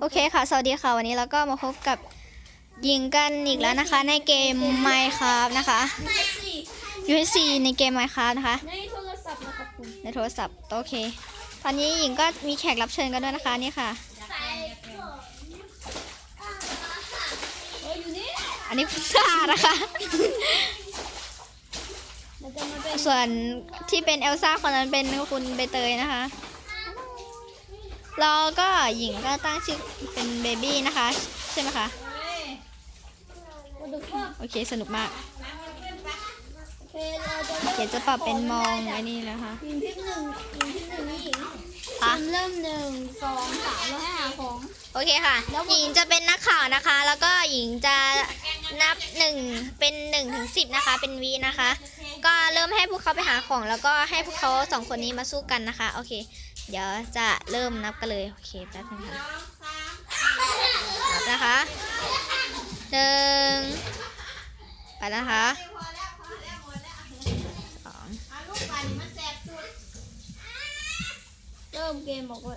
โอเคค่ะ สวัสดีค่ะ วันนี้เราก็มาพบกับยิงกันอีกแล้วนะคะ ในเกม Minecraft นะคะ UHC ในเกม Minecraft นะคะ ในโทรศัพท์นะครับคุณในโทรศัพท์ โอเค ตอนนี้หญิงก็มีแขกรับเชิญกันด้วยนะคะนี่ค่ะอออยู่นี่อันนี้คุณซ่านะคะเราจะมาเป็นส่วนที่เป็นเอลซ่าคนนั้นเป็นคุณใบเตยนะคะ เราก็หญิงก็ตั้งชื่อเป็นเบบี้นะคะ ใช่ไหมคะ โอเคสนุกมากโอเคเราจะเปลี่ยวจะปรับเป็นมองไอ้นี่นะคะทีมที่หนึ่งทีมที่หนึ่งนี่หญิงเริ่มหนึ่งสองสามแล้วห้าของโอเคค่ะ หญิงจะเป็นนักข่าวนะคะ แล้วก็หญิงจะนับหนึ่งเป็นหนึ่งถึงสิบนะคะ เป็นวีนะคะ ก็เริ่มให้พวกเขาไปหาของ แล้วก็ให้พวกเขาสองคนนี้มาสู้กันนะคะ โอเค เดี๋ยวจะเริ่มนับกันเลย โอเคแป๊บนึงค่ะนับนะคะหนึ่งไปนะคะสองเริ่มเกมบอกว่า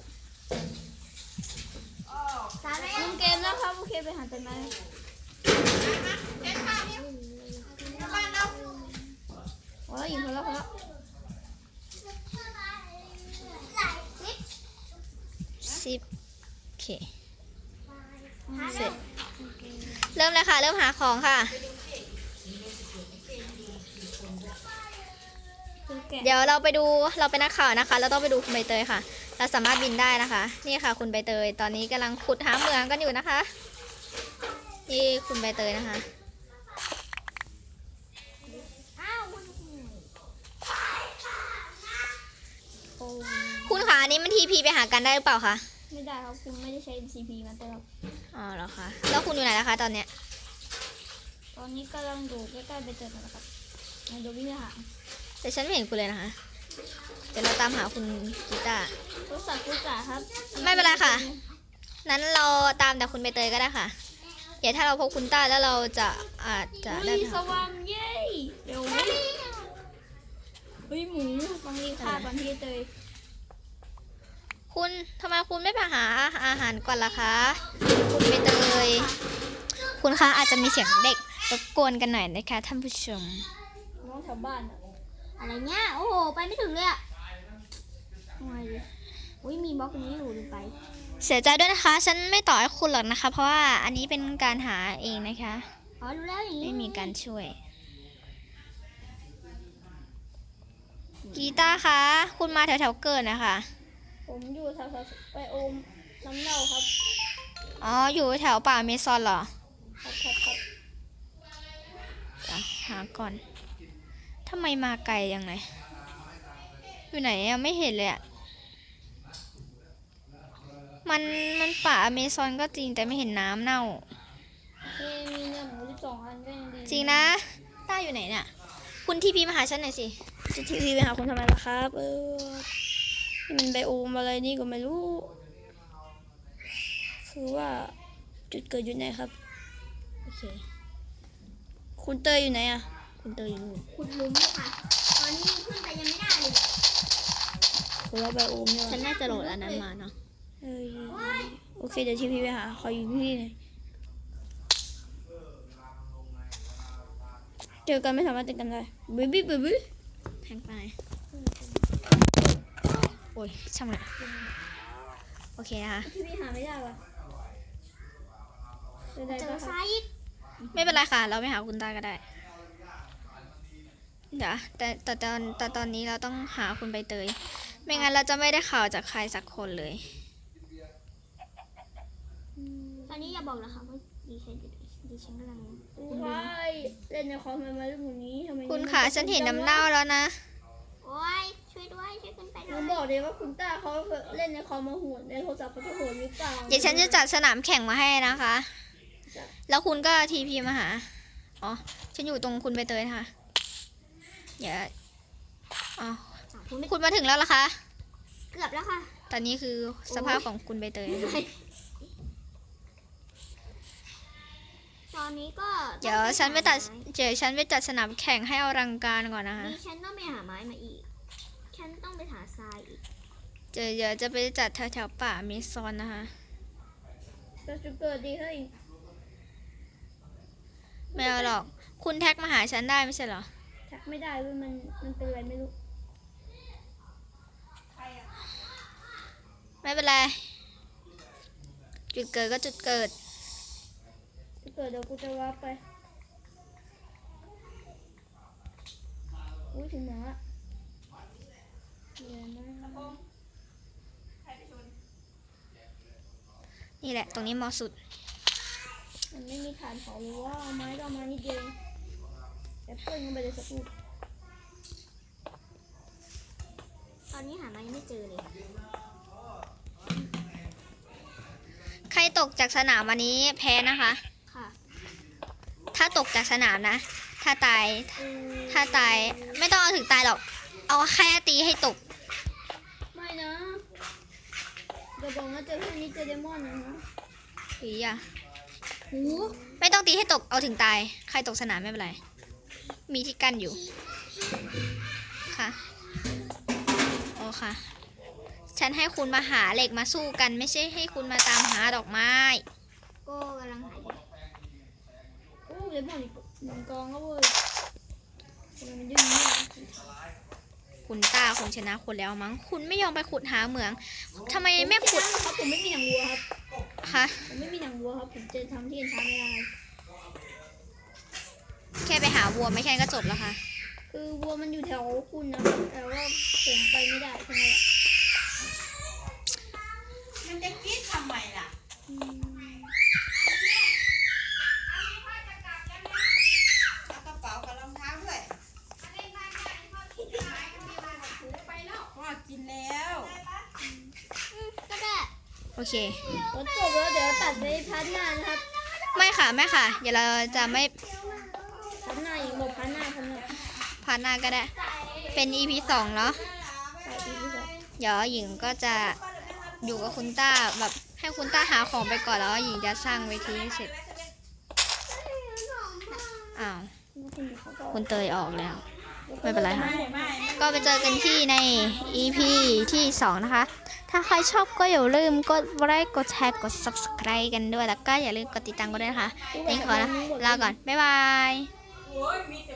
เริ่มเกมแล้วครับโอเคไปหาต้นไม้โอ้ยหญิงพอแล้วพอแล้ว สิบโอเค เสร็จ เริ่มเลยค่ะ เริ่มหาของค่ะคุณแกะเดี๋ยวเราไปดูเราเป็นนักข่าวนะคะ เราต้องไปดูคุณใบเตยค่ะ เราสามารถบินได้นะคะ นี่ค่ะ คุณใบเตย ตอนนี้กำลังขุดหาเหมืองกันอยู่นะคะ นี่คุณใบเตยนะคะ นนี้มันทีพีไปหากันได้หรือเปล่าคะ ไม่ได้ครับคุณไม่ได้ใช้ CP มาเตอร์ครับอ๋อเหรอคะ แล้วคุณอยู่ไหนนะคะตอนเนี้ย ตอนนี้กำลังอยู่ใกล้ๆไปเจอกันนะครับในโดวิ่งไปหาแต่ฉันไม่เห็นคุณเลยนะคะ เดี๋ยวเราตามหาคุณกีตาร์โทรศัพท์กูจ่าครับไม่เป็นไรค่ะ นั้นเราตามแต่คุณใบเตยก็ได้ค่ะ เดี๋ยวถ้าเราพบคุณต้าแล้วเราจะอาจจะได้อุ้ยไปสหา ว่างเย้เร็วเว้ยเฮ้ยหมูต้องรีบฆ่าตอนที่เตย คุณทำไมคุณไม่ไปหาอาหารก่อนล่ะคะ คุณใบเตย คุณคะอาจจะมีเสียงเด็กรบกวนกันหน่อยนะคะท่านผู้ชม น้องแถวบ้านอะอะไรเงี้ย โอ้โห ไปไม่ถึงเลยอะทำไงดีอุ้ยมีบล็อกนี้อยู่ลืมไป เสียใจด้วยนะคะ ฉันไม่ต่อให้คุณหรอกนะคะ เพราะว่าอันนี้เป็นการหาเองนะคะ อ๋อรู้แล้วอย่างนี้ไม่มีการช่วย กีตาร์คะ คุณมาแถวๆเกิดนะคะ ผมอยู่แถวๆไปโอมน้ำเน่าครับอ๋ออยู่แถวป่าเมซอนเหรอครับครับครับเดี๋ยวหาก่อนทำไมมาไกลยังไงอยู่ไหนอะไม่เห็นเลยอะมันมันป่าอเมซอนก็จริงแต่ไม่เห็นน้ำเน่าโอเคมีเนื้อหมูสิบสองอันก็ยังดีจริงนะต้าอยู่ไหนเนี่ยคุณทีพีมาหาฉันหน่อยสิจะทีวีไปหาคุณทำไมล่ะครับ เออนี่ มันไบโอมอะไรนี่ก็ไม่รู้ คือว่าจุดเกิดอยู่ไหนครับ โอเค คุณเตยอยู่ไหนอะคุณเตยอยู่นู่นขุดหลุมค่ะ ตอนนี้ขึ้นไปยังไม่ได้เลยคุณว่าไบโอมเนี่ยฉันน่าจะโหลดอันนั้นมาเนาะเอ้ยโอเคเดี๋ยวทีพีไปหาขออยู่ที่นี่หน่อยเจอกันไม่สามารถเจอกันได้บ๊บี้บ๊บี้แทงไปโอ้ยช่างมันโอเคนะคะทีพีหาไม่ได้วะเป็นไรเจอปะไซครับต์ไม่เป็นไรค่ะ เราไปหาคุณตาก็ได้ เดี๋ยวแต่แต่ตอนแต่ตอนนี้เราต้องหาคุณใบเตย ไม่งั้นเราจะไม่ได้ข่าวจากใครสักคนเลย ตอนนี้อย่าบอกนะคะว่าดิฉันดิฉันกำลังใช่เล่นในคอมทำไมเรื่องนี้ทำไมคุณค่ะฉันเห็นน้ำเน่าแล้วนะ โอ้ยช่ วยด้วยช่วยขึ้นไปด้ผวยมบอกเลยว่าคุณต้าเขาเล่นในคอมมาโหดในโทรศัพท์เขาจะโหดหรือเปล่าเดี๋ยวฉันจะจัดสนามแข่งมาให้นะคะ แล้วคุณก็ทีพีมาหา อ๋อ ฉันอยู่ตรงคุณใบเตยนะคะเดี๋ยวอ๋อคุณไม่คุณมาถึงแล้วเหรอคะ เกือบแล้วค่ะ ตอนนี้คือสภาพของคุณใบเตยนะคะตอนนี้ก็เดี๋ยวฉันไปตัด เดี๋ยวฉันไปจัดสนามแข่งให้อลังการก่อนนะคะ ดิฉันต้องไปหาไม้มาอีก ฉันต้องไปหาทรายอีกเดี๋ยวเดี๋ยวจะไปจัดแถวแถวๆป่าเมซอนนะคะก็จะเกิดดีเฮ้ยไม่เอาหรอก คุณแท็กมาหาฉันได้ไม่ใช่เหรอชักไม่ได้เว้ยมันมันเป็นอะไรไม่รู้ไม่เป็นไร จุดเกิดก็จุดเกิดจะเกิดเดี๋ยวกูจะวาร์ปไปอุ้ยถึงหมาละเดี๋ยว นะนี่แหละ ตรงนี้เหมาะสุด มันไม่มีฐานเผาหรือว่าเอาไม้ก็เอามานิดเดียวเองแอปเปิ้ลก็ไปเลยสักลูกตอนนี้หามายังไม่เจอเลย ใครตกจากสนามวันนี้แพ้นะคะ ค่ะ ถ้าตกจากสนามนะ ถ้าตาย ถ้าตาย ไม่ต้องเอาถึงตายหรอก เอาแค่ตีให้ตก บอกนะเจอแค่นี้เจอเดมอนนะนะหรืออย่าหูไม่ต้องตีให้ตกเอาถึงตาย ใครตกสนามไม่เป็นไร มีที่กั้นอยู่ ค่ะโอ้ค่ะ ฉันให้คุณมาหาเหล็กมาสู้กัน ไม่ใช่ให้คุณมาตามหาดอกไม้ ก็กำลังหาอยู่โอ้เดมอนอีกหนึ่งกองแล้วเว้ยทำไมมันดื้อเนี่ย คุณต้าคงชนะคุณแล้วมั้ง คุณไม่ยอมไปขุดหาเหมืองทำไมไม่ขุดครับผมไม่มีหนังวัวครับคะผมไม่มีหนังวัวครับผมจะทำที่เอ็นชาร์ไม่ได้แค่ไปหาวัวไม่แค่ก็จบแล้วค่ะ คือวัวมันอยู่แถวคุณนะครับแต่ว่าผมไปไม่ได้ใช่ไหมล่ะ มันจะคิดทำไมล่ะ อืม เอากระเป๋ากับรองเท้าด้วยว่ากินแล้ว ก็ได้ โอเครถจบแล้วเดี๋ยวตัดไปพาร์ทหน้านะครับไม่ค่ะไม่ค่ะ เดี๋ยวเราจะไม่พาร์ทหน้าอีกบอกพาร์ทหน้าพาร์ทหน้าพาร์ทหน้าก็ได้ เป็น EP สองเนาะไปอีกทีสองเดี๋ยวหญิงก็จะอยู่กับคุณต้าแบบให้คุณต้าหาของไปก่อนแล้วหญิงจะสร้างเวทีให้เสร็จอ้าวคุณเขาก็คุณเตยออกแล้วไม่เป็นไรค่ะไม่ไม่ก็ไปเจอกันที่ใน EP ที่ 2 นะคะ ถ้าใครชอบก็อย่าลืมกดไลค์กดแชร์กด subscribe กันด้วย แล้วก็อย่าลืมกดติดตามกันด้วยนะคะนี่ขอลาก่อน บ๊ายบายโอ้ยมีแต่